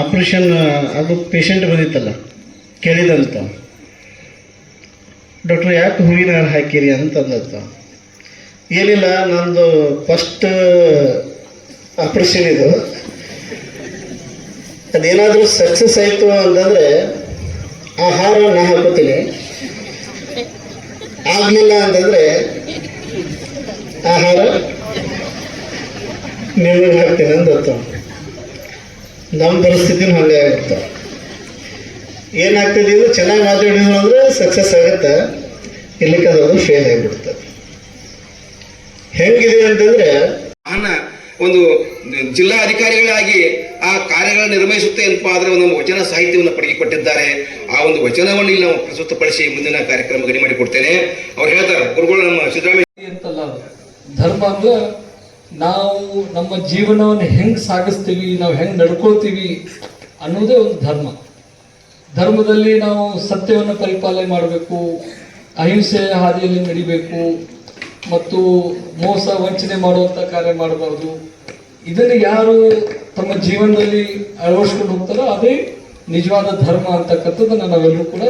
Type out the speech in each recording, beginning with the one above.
Operation ಅದು patient ಬಂದಿತ್ತಲ್ಲ, ಕೇಳಿದಂತ. Doctor, ಯಾಕೆ ಹೂವಿನ ಹಾರ ಹಾಕಿರಿ ಅಂತಂದಂತ. ಏನಿಲ್ಲ, ನಂದು ಫಸ್ಟ್ ಆಪ್ರೇಷನ್ ಇದು. ಅದೇನಾದರೂ ಸಕ್ಸಸ್ ಆಯಿತು ಅಂತಂದರೆ, ಆ ಹಾರ ನಾ ಹಾಕೋತೀನಿ. ಆಗಲಿಲ್ಲ ಅಂತಂದರೆ, ಆ ಹಾರ ನಿಮಗೆ ಹಾಕ್ತೀನಿ ಅಂತ. ನಮ್ಮ ಪರಿಸ್ಥಿತಿನೂ ಹಾಗೆ ಆಗುತ್ತೆ. ಏನಾಗ್ತದೆ ಇದು ಚೆನ್ನಾಗಿ ಮಾತಾಡಿದ್ರು ಅಂದರೆ ಸಕ್ಸಸ್ ಆಗುತ್ತೆ. ಇಲ್ಲಿಕ್ಕದದು ಫೇಲ್ ಆಗಿಬಿಡುತ್ತೆ. ಹೆಂಗಿದೆ ಅಂತಂದ್ರೆ ಅನ್ನ ಒಂದು ಜಿಲ್ಲಾ ಅಧಿಕಾರಿಗಳಾಗಿ ಆ ಕಾರ್ಯಗಳನ್ನು ನಿರ್ವಹಿಸುತ್ತೆ ಏನಪ್ಪಾ ಆದರೆ ಒಂದು ವಚನ ಸಾಹಿತ್ಯವನ್ನು ಪಡೆದುಕೊಟ್ಟಿದ್ದಾರೆ. ಆ ಒಂದು ವಚನವನ್ನು ಇಲ್ಲಿ ನಾವು ಪ್ರಸ್ತುತಪಡಿಸಿ ಮುಂದಿನ ಕಾರ್ಯಕ್ರಮ ಗಡಿ ಮಾಡಿ ಕೊಡ್ತೇನೆ ಅವ್ರು ಹೇಳ್ತಾರೆ ಗುರುಗಳು ನಮ್ಮ ಸಿದ್ದರಾಮಯ್ಯ ಅಂತಲ್ಲ ಧರ್ಮ ಅಂದ್ರೆ ನಾವು ನಮ್ಮ ಜೀವನವನ್ನು ಹೆಂಗೆ ಸಾಗಿಸ್ತೀವಿ, ನಾವು ಹೆಂಗೆ ನಡ್ಕೋತೀವಿ ಅನ್ನೋದೇ ಒಂದು ಧರ್ಮ. ಧರ್ಮದಲ್ಲಿ ನಾವು ಸತ್ಯವನ್ನು ಪರಿಪಾಲನೆ ಮಾಡಬೇಕು, ಅಹಿಂಸೆಯ ಹಾದಿಯಲ್ಲಿ ನಡಿಬೇಕು, ಮತ್ತು ಮೋಸ, ವಂಚನೆ ಮಾಡುವಂಥ ಕಾರ್ಯ ಮಾಡಬಾರ್ದು. ಇದನ್ನು ಯಾರು ತಮ್ಮ ಜೀವನದಲ್ಲಿ ಅಳವಡಿಸ್ಕೊಂಡು ಹೋಗ್ತಾರೋ ಅದೇ ನಿಜವಾದ ಧರ್ಮ ಅಂತಕ್ಕಂಥದ್ದನ್ನು ನಾವೆಲ್ಲರೂ ಕೂಡ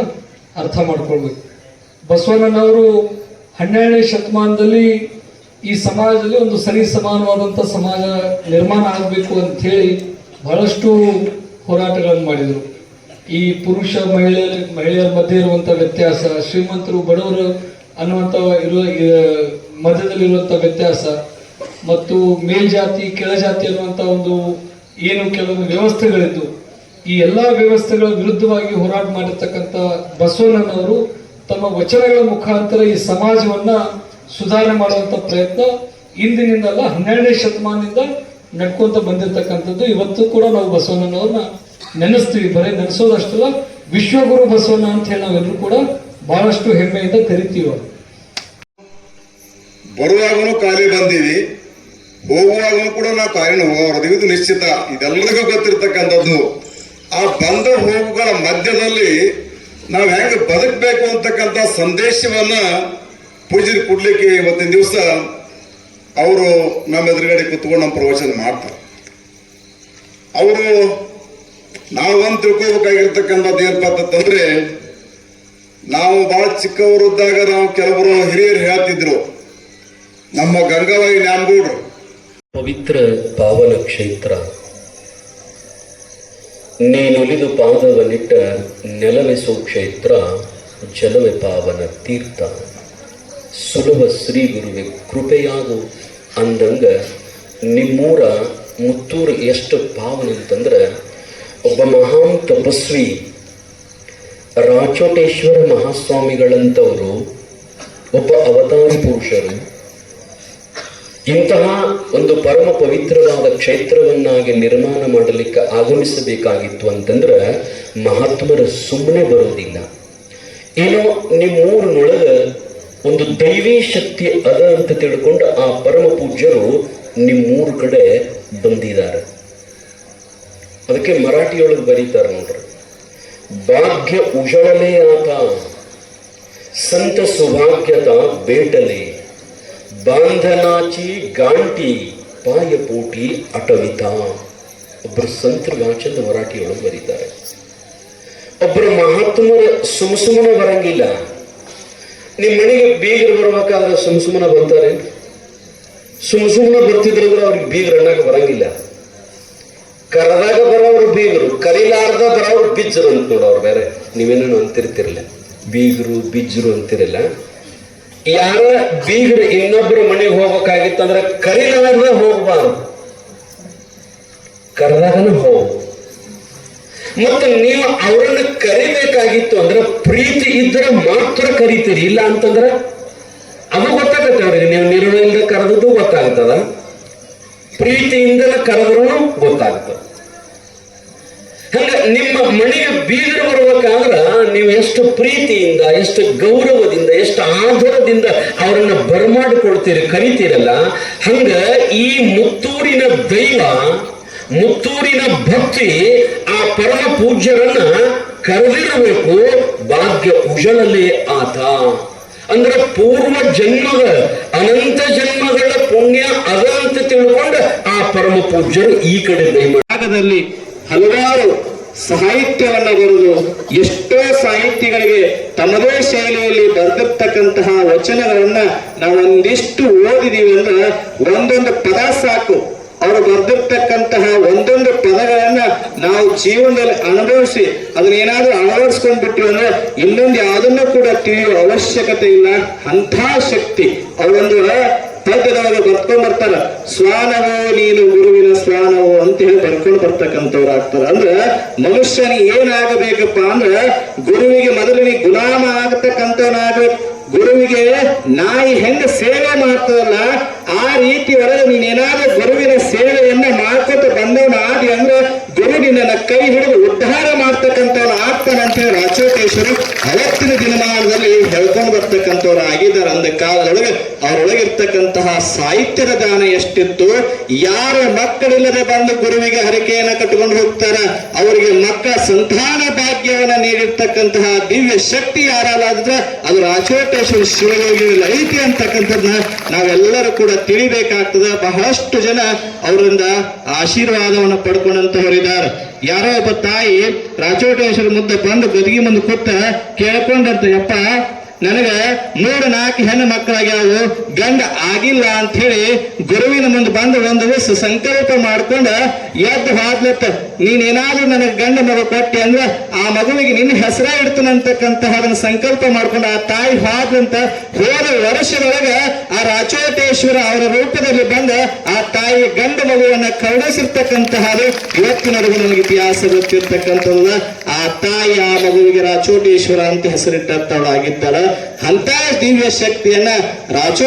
ಅರ್ಥ ಮಾಡ್ಕೊಳ್ಬೇಕು. ಬಸವಣ್ಣನವರು ಹನ್ನೆರಡನೇ ಶತಮಾನದಲ್ಲಿ ಈ ಸಮಾಜದಲ್ಲಿ ಒಂದು ಸರಿ ಸಮಾನವಾದಂಥ ಸಮಾಜ ನಿರ್ಮಾಣ ಆಗಬೇಕು ಅಂತ ಹೇಳಿ ಬಹಳಷ್ಟು ಹೋರಾಟಗಳನ್ನು ಮಾಡಿದರು. ಈ ಪುರುಷ ಮಹಿಳೆ, ಮಹಿಳೆಯರ ಮಧ್ಯೆ ಇರುವಂಥ ವ್ಯತ್ಯಾಸ, ಶ್ರೀಮಂತರು, ಬಡವರು ಅನ್ನುವಂಥ ಇರುವ ಮಧ್ಯದಲ್ಲಿರುವಂಥ ವ್ಯತ್ಯಾಸ ಮತ್ತು ಮೇಲ್ಜಾತಿ, ಕೆಳಜಾತಿ ಅನ್ನುವಂಥ ಒಂದು ಏನು ಕೆಲವೊಂದು ವ್ಯವಸ್ಥೆಗಳಿದ್ದು, ಈ ಎಲ್ಲ ವ್ಯವಸ್ಥೆಗಳ ವಿರುದ್ಧವಾಗಿ ಹೋರಾಟ ಮಾಡಿರ್ತಕ್ಕಂಥ ಬಸವಣ್ಣನವರು ತಮ್ಮ ವಚನಗಳ ಮುಖಾಂತರ ಈ ಸಮಾಜವನ್ನ ಸುಧಾರಣೆ ಮಾಡುವಂಥ ಪ್ರಯತ್ನ ಇಂದಿನಿಂದಲ್ಲ ಹನ್ನೆರಡನೇ ಶತಮಾನದಿಂದ ನಡ್ಕೊಂತ ಬಂದಿರತಕ್ಕಂಥದ್ದು. ಇವತ್ತು ಕೂಡ ನಾವು ಬಸವಣ್ಣನವ್ರನ್ನ ನೆನೆಸ್ತೀವಿ. ಬರೀ ನೆನೆಸೋದಷ್ಟಲ್ಲ, ವಿಶ್ವಗುರು ಬಸವಣ್ಣ ಅಂತ ಹೇಳಿ ನಾವೆಲ್ಲರೂ ಕೂಡ ಬಹಳಷ್ಟು ಹೆಮ್ಮೆಯಿಂದ ಕರಿತೀವಿ ಬರುವಾಗಲೂ ಖಾಲಿ ಬಂದೀವಿ. ಹೋಗುವಾಗಲೂ ಕೂಡ ನಾವು ಕಾರಿನ ಹೋಗೋದು ಇದು ನಿಶ್ಚಿತ. ಇದೆಲ್ಲರಿಗೂ ಗೊತ್ತಿರ್ತಕ್ಕಂಥದ್ದು. ಆ ಬಂದ ಹೋಗುಗಳ ಮಧ್ಯದಲ್ಲಿ ನಾವು ಹೆಂಗೆ ಬದುಕಬೇಕು ಅಂತಕ್ಕಂಥ ಸಂದೇಶವನ್ನ ಪೂಜೆಗೆ ಕೊಡ್ಲಿಕ್ಕೆ ಇವತ್ತಿನ ದಿವಸ ಅವರು ನಮ್ಮ ಎದುರುಗಡೆ ಕುತ್ಕೊಂಡು ನಮ್ಮ ಪ್ರವಚನ ಮಾಡ್ತಾರೆ. ಅವರು ನಾವು ತಿಳ್ಕೋಬೇಕಾಗಿರ್ತಕ್ಕಂಥದ್ದು ಏನಪ್ಪ ಅಂತಂದ್ರೆ ನಾವು ಬಹಳ ಚಿಕ್ಕವರಿದ್ದಾಗ ನಾವು ಕೆಲವರು ಹಿರಿಯರು ಹೇಳ್ತಿದ್ರು, ನಮ್ಮ ಗಂಗಾವಾಯಿ ನ್ಯಾಮಗೌಡ್ರು ಪವಿತ್ರ ಪಾವನ ಕ್ಷೇತ್ರ. ನೀನುಲಿದು ಪಾದವನಿಟ್ಟ ನೆಲವೆಸೋ ಕ್ಷೇತ್ರ, ಜಲವೆ ಪಾವನ ತೀರ್ಥ. ಸುಲಭ ಶ್ರೀ ಗುರುವೆ, ಕೃಪೆಯಾಗು ಅಂದಂಗ ನಿಮ್ಮೂರ ಮುತ್ತೂರು ಎಷ್ಟು ಪಾವನ ಅಂತಂದ್ರೆ, ಒಬ್ಬ ಮಹಾನ್ ತಪಸ್ವಿ ರಾಚೋಟೇಶ್ವರ ಮಹಾಸ್ವಾಮಿಗಳಂತವರು, ಒಬ್ಬ ಅವತಾರಿ ಪುರುಷರು, ಇಂತಹ ಒಂದು ಪರಮ ಪವಿತ್ರವಾದ ಕ್ಷೇತ್ರವನ್ನಾಗಿ ನಿರ್ಮಾಣ ಮಾಡಲಿಕ್ಕೆ ಆಗಮಿಸಬೇಕಾಗಿತ್ತು ಅಂತಂದ್ರೆ ಮಹಾತ್ಮರ ಸುಮ್ಮನೆ ಬರೋದಿಲ್ಲ. ಏನೋ ನಿಮ್ಮೂರಿನೊಳಗ ಒಂದು ದೈವಿ ಶಕ್ತಿ ಅದ ಅಂತ ತಿಳ್ಕೊಂಡು ಆ ಪರಮ ಪೂಜ್ಯರು ನಿಮ್ಮೂರು ಕಡೆ ಬಂದಿದ್ದಾರೆ. ಅದಕ್ಕೆ ಮರಾಠಿಯೊಳಗೆ ಬರೀತಾರೆ ನೋಡ್ರಿ. ಭಾಗ್ಯ ಉಜಳಲೇ ಆತ, ಸಂತ ಸುಭಾಗ್ಯತ ಬೇಟಲೆ, ಬಾಂಧನಾಚಿ ಗಾಂಟಿ ಪಾಯಪೋಟಿ ಅಟವಿತ. ಒಬ್ಬರು ಸಂತರು ವಾಚಂದ ಮರಾಠಿಯೊಳಗೆ ಬರೀತಾರೆ. ಒಬ್ಬರು ಮಹಾತ್ಮರ ಸುಮ್ ಬರಂಗಿಲ್ಲ. ನಿಮ್ಮ ಮನೆಗೆ ಬೀಗರು ಬರ್ಬೇಕಾದ್ರೆ ಸುಮ್ ಸುಮ್ಮನೆ ಬರ್ತಾರೆ. ಸುಮ್ ಸುಮ್ಮನೆ ಬರ್ತಿದ್ರಂದ್ರೆ ಅವ್ರಿಗೆ ಬೀಗರು ಅನ್ನಕ್ಕೆ ಬರಂಗಿಲ್ಲ. ಕರೆದಾಗ ಬರೋರು ಬೀಗರು, ಕರೀಲಾರ್ದ ಬರೋರು ಬಿಜ್ಜರು ಅಂತ ನೋಡೋರು ಬೇರೆ. ನೀವೇನೇನು ಅಂತಿರ್ತಿರಲಿಲ್ಲ. ಬೀಗರು, ಬಿಜ್ಜರು ಅಂತಿರಲಿಲ್ಲ ಯಾರ ಬೀಗರು ಇನ್ನೊಬ್ಬರು ಮನೆಗೆ ಹೋಗ್ಬೇಕಾಗಿತ್ತಂದ್ರೆ ಕರೀಲಾರ್ದ ಹೋಗ್ಬಾರ್ದು. ಕರೆದಾಗನೂ ಹೋಗು ಮತ್ತೆ ನೀವು ಅವರನ್ನು ಕರಿಬೇಕಾಗಿತ್ತು ಅಂದ್ರೆ ಪ್ರೀತಿ ಇದ್ರೆ ಮಾತ್ರ ಕರಿತೀರಿ, ಇಲ್ಲ ಅಂತಂದ್ರೆ ಅದು ಗೊತ್ತಾಗತ್ತೆ ಅವ್ರಿಗೆ. ನೀವು ನಿರ್ಣಯದಿಂದ ಕರೆದದ್ದು ಗೊತ್ತಾಗ್ತದ. ಪ್ರೀತಿಯಿಂದ ಕರೆದ್ರೂ ಗೊತ್ತಾಗ್ತದೆ. ಹಂಗ ನಿಮ್ಮ ಮನೆಯ ಬೀಗರು ಬರ್ಬೇಕಾದ್ರ ನೀವು ಎಷ್ಟು ಪ್ರೀತಿಯಿಂದ, ಎಷ್ಟು ಗೌರವದಿಂದ, ಎಷ್ಟು ಆಧಾರದಿಂದ ಅವರನ್ನ ಬರಮಾಡಿಕೊಳ್ತೀರಿ, ಕರಿತೀರಲ್ಲ, ಹಂಗ ಈ ಮುತ್ತೂರಿನ ದೈವ ಮುತ್ತೂರಿನ ಭಕ್ತಿ ಆ ಪರಮ ಪೂಜ್ಯರನ್ನ ಕರೆದಿರಬೇಕು, ಭಾಗ್ಯ ಉಜಳಲೇ ಆತ. ಅಂದ್ರೆ ಪೂರ್ವ ಜನ್ಮದ, ಅನಂತ ಜನ್ಮಗಳ ಪುಣ್ಯ ಅದ ಅಂತ ತಿಳ್ಕೊಂಡು ಆ ಪರಮ ಪೂಜ್ಯರು ಈ ಕಡೆ ಭಾಗದಲ್ಲಿ ಹಲವಾರು ಸಾಹಿತ್ಯವನ್ನ ಬರೆದು ಎಷ್ಟೋ ಸಾಹಿತ್ಯಗಳಿಗೆ ತಮ್ಮದೇ ಶೈಲಿಯಲ್ಲಿ ಬರೆದಿರ್ತಕ್ಕಂತಹ ವಚನಗಳನ್ನ ನಾವು ಒಂದಿಷ್ಟು ಓದಿದೀವಿ ಅಂದ್ರೆ ಒಂದೊಂದು ಪದ ಸಾಕು. ಅವರು ಬರೆದಿರ್ತಕ್ಕಂತಹ ಒಂದೊಂದು ಪದಗಳನ್ನ ನಾವು ಜೀವನದಲ್ಲಿ ಅನುಭವಿಸಿ ಅದನ್ನ ಏನಾದ್ರೂ ಅಳವಡಿಸ್ಕೊಂಡ್ಬಿಟ್ವಿ ಅಂದ್ರೆ ಇನ್ನೊಂದು ಯಾವುದನ್ನು ಕೂಡ ತಿಳಿಯುವ ಅವಶ್ಯಕತೆ ಇಲ್ಲ. ಅಂಥ ಶಕ್ತಿ. ಅವರೊಂದು ಪದ್ಯದವರು ಬರ್ಕೊಂಡ್ ಬರ್ತಾರ. ಸ್ವಾನವೋ ನೀನು ಗುರುವಿನ ಸ್ವಾನವೋ ಅಂತ ಹೇಳಿ ಬರ್ಕೊಂಡು ಬರ್ತಕ್ಕಂಥವ್ರು ಆಗ್ತಾರ. ಅಂದ್ರ ಮನುಷ್ಯನಿಗೆ ಏನಾಗಬೇಕಪ್ಪ ಅಂದ್ರ ಗುರುವಿಗೆ ಮೊದಲಿನ ಗುಲಾಮ ಆಗತಕ್ಕಂಥವನಾಗಬೇಕು. ಗುರುವಿಗೆ ನಾಯಿ ಹೆಂಗ ಸೇವೆ ಮಾಡ್ತದಲ್ಲ, ಆ ರೀತಿ ಒಳಗೆ ನೀನೇನಾದ್ರೂ ಗುರುವಿನ ಸೇವೆಯನ್ನ ಮಾಡ್ಕೊತ ಬಂದವನ ಆದಿ ಅಂದ್ರೆ ಗುರು ನಿನ್ನ ಕೈ ಹಿಡಿದು ಉದ್ಧಾರ ಮಾಡ್ತಕ್ಕಂಥವ್ರು ಆಗ್ತಾನೆ ಅಂತ ಹೇಳಿ ಕಾಲದೊಳಗೆ ಅವರೊಳಗಿರ್ತಕ್ಕಂತಹ ಸಾಹಿತ್ಯದ ದಾನ ಎಷ್ಟಿತ್ತು, ಯಾರ ಮಕ್ಕಳಿಲ್ಲದೆ ಬಂದು ಗುರುವಿಗೆ ಹರಿಕೆಯನ್ನು ಕಟ್ಟಿಕೊಂಡು ಹೋಗ್ತಾರ, ಅವರಿಗೆ ಮಕ್ಕಳ ಸಂತಾನ ಭಾಗ್ಯವನ್ನ ನೀಡಿರ್ತಕ್ಕಂತಹ ದಿವ್ಯ ಶಕ್ತಿ ಯಾರಲ್ಲಾದ್ರೆ ಅದು ರಾಜೋಟೇಶ್ವರ ಶಿವಯೋಗಿಯಲ್ಲಿ ಐತಿ ಅಂತಕ್ಕಂಥದ್ದನ್ನ ನಾವೆಲ್ಲರೂ ಕೂಡ ತಿಳಿಬೇಕಾಗ್ತದೆ. ಬಹಳಷ್ಟು ಜನ ಅವರಿಂದ ಆಶೀರ್ವಾದವನ್ನು ಪಡ್ಕೊಂಡಂತವರಿದ್ದಾರೆ ಯಾರೋ ಒಬ್ಬ ತಾಯಿ ರಾಚೋಟೇಶ್ವರ ಮುಂದೆ ಬಂದು ಗದಿಗೆ ಮುಂದೆ ಕೂತ ಕೇಳ್ಕೊಂಡಂತ, ಯಪ್ಪ ನನಗೆ ಮೂರು ನಾಲ್ಕು ಹೆಣ್ಣು ಮಕ್ಕಳಾಗ್ಯಾವು, ಗಂಡ ಆಗಿಲ್ಲ ಅಂತ ಹೇಳಿ ಗುರುವಿನ ಮುಂದೆ ಬಂದು ಒಂದು ಸಂಕಲ್ಪ ಮಾಡ್ಕೊಂಡು ಎದ್ದು ಹಾದ್ಲತ್ತ. ನೀನೇನಾದ್ರೂ ನನಗೆ ಗಂಡ ಮಗು ಕೊಟ್ಟೆ ಅಂದ್ರೆ ಆ ಮಗುವಿಗೆ ನಿನ್ನ ಹೆಸರ ಇಡ್ತನಂತಕ್ಕಂತಹ ಅದನ್ನ ಸಂಕಲ್ಪ ಮಾಡ್ಕೊಂಡು ಆ ತಾಯಿ ಹಾದಂತ ಹೋದ ವರ್ಷದೊಳಗ ಆ ರಾಚೋಟೇಶ್ವರ ಅವರ ರೂಪದಲ್ಲಿ ಬಂದ ಆ ತಾಯಿ ಗಂಡ ಮಗುವನ್ನ ಕರುಣಿಸಿರ್ತಕ್ಕಂತಹದು ಇವತ್ತಿನವರೆಗೂ ನನಗೆ ಇತಿಹಾಸ ಗೊತ್ತಿರ್ತಕ್ಕಂಥದ್ದು ಆ ತಾಯಿ ಆ ಮಗುವಿಗೆ ರಾಚೋಟೇಶ್ವರ ಅಂತ ಹೆಸರಿಟ್ಟವಳಾಗಿದ್ದಾಳ ಅಂತ ದಿವ್ಯ ಶಕ್ತಿಯನ್ನ ರಾಚೋ